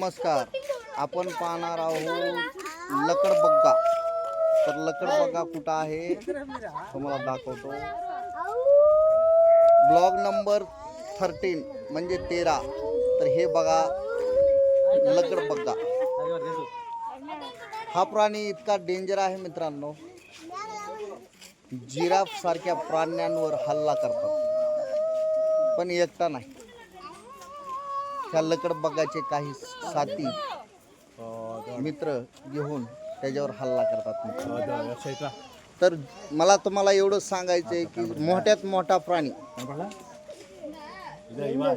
नमस्कार. आपण पाहणार आहोत लकडबग्गा तर लकडबग्गा कुठं आहे? तुम्हाला दाखवतो. ब्लॉग नंबर थर्टीन म्हणजे तेरा. तर हे बघा लकडबग्गा हा प्राणी इतका डेंजर आहे मित्रांनो. जिराफ सारख्या प्राण्यांवर हल्ला करतात. पण एकटा नाही. त्या लकड बग्गाचे काही साथी मित्र घेऊन त्याच्यावर हल्ला करतात मित्रांनो. तर मला तुम्हाला एवढं सांगायचं आहे की मोठ्यात मोठा प्राणी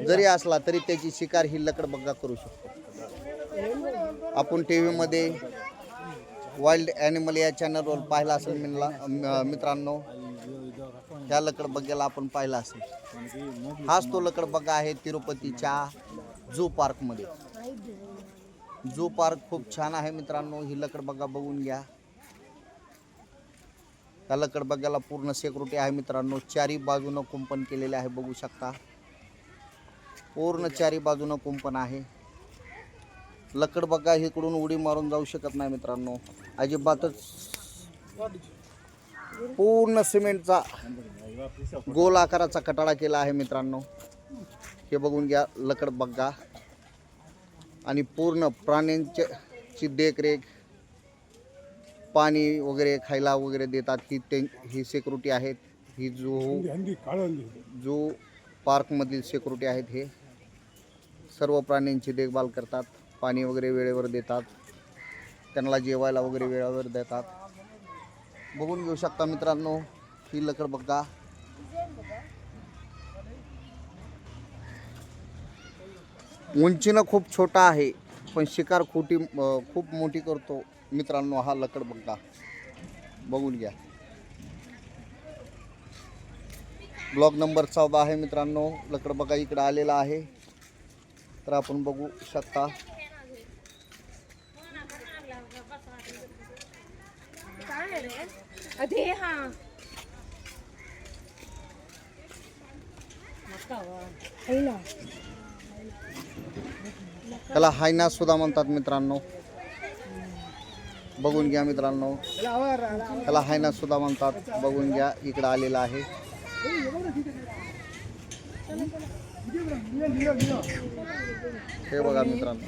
जरी असला तरी त्याची शिकार ही लकड बग्गा करू शकतो. आपण टी व्हीमध्ये वाईल्ड ॲनिमल या चॅनलवर पाहिला असेल मिनला मित्रांनो ह्या लकड बग्ग्याला आपण पाहिला असेल. हाच तो लकड बग्गा आहे तिरुपतीच्या जो पार्कमध्ये. जो पार्क खूप छान आहे मित्रांनो ही लकडबग्गा बघून घ्या. त्या लकडबग्ग्याला पूर्ण सेक्युरिटी आहे मित्रांनो. चारी बाजूनं कुंपण केलेले आहे बघू शकता. पूर्ण चारी बाजूनं कुंपण आहे. लकडबग्गा इकडून उडी मारून जाऊ शकत नाही मित्रांनो. अजिबातच पूर्ण सिमेंटचा गोल आकाराचा कटाळा केला आहे मित्रांनो. हे बघून घ्या लकड बग्गा आणि पूर्ण प्राण्यांच्या ची देखरेख पाणी वगैरे खायला वगैरे देतात. ही ते ही सिक्युरिटी आहेत. ही जो जो पार्कमधील सिक्युरिटी आहेत हे. सर्व प्राण्यांची देखभाल करतात. पाणी वगैरे वेळेवर देतात. त्यांना जेवायला वगैरे वेळेवर देतात. बघून घेऊ शकता मित्रांनो ही लकड बघा. उंचीनं खूप छोटा आहे पण शिकार खोटी खूप मोठी करतो. मित्रांनो हा लकड बघा. बघून घ्या. ब्लॉग नंबर चौदा आहे मित्रांनो. लकड बघा इकडं आलेला आहे. तर आपण बघू शकता. हा. त्याला हायना सुद्धा म्हणतात मित्रांनो. बघून घ्या मित्रांनो. त्याला हायना सुद्धा म्हणतात. बघून घ्या इकडं आलेला आहे. हे बघा मित्रांनो.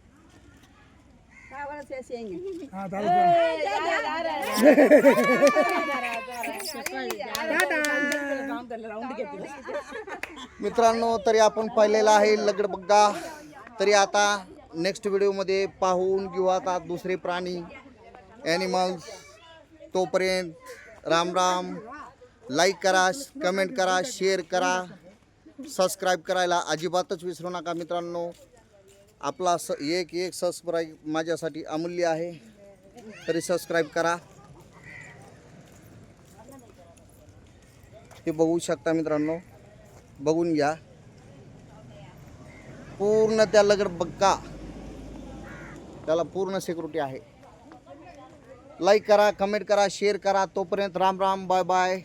मित्रांनो तरी आपण पाहिलेला आहे लगड बग्गा तरी आता नेक्स्ट व्हिडिओमध्ये पाहून किंवा आता दुसरे प्राणी ॲनिमल्स तोपर्यंत राम राम लाईक करा कमेंट करा शेअर करा सबस्क्राईब करायला अजिबातच विसरू नका मित्रांनो आपला स एक एक सबस्क्राईब माझ्यासाठी अमूल्य आहे. तरी सबस्क्राईब करा. ते बघू शकता मित्रांनो. बघून घ्या. पूर्ण त्या लगड बघा त्याला पूर्ण सिक्युरिटी आहे. लाईक करा कमेंट करा शेअर करा. तोपर्यंत राम राम बाय बाय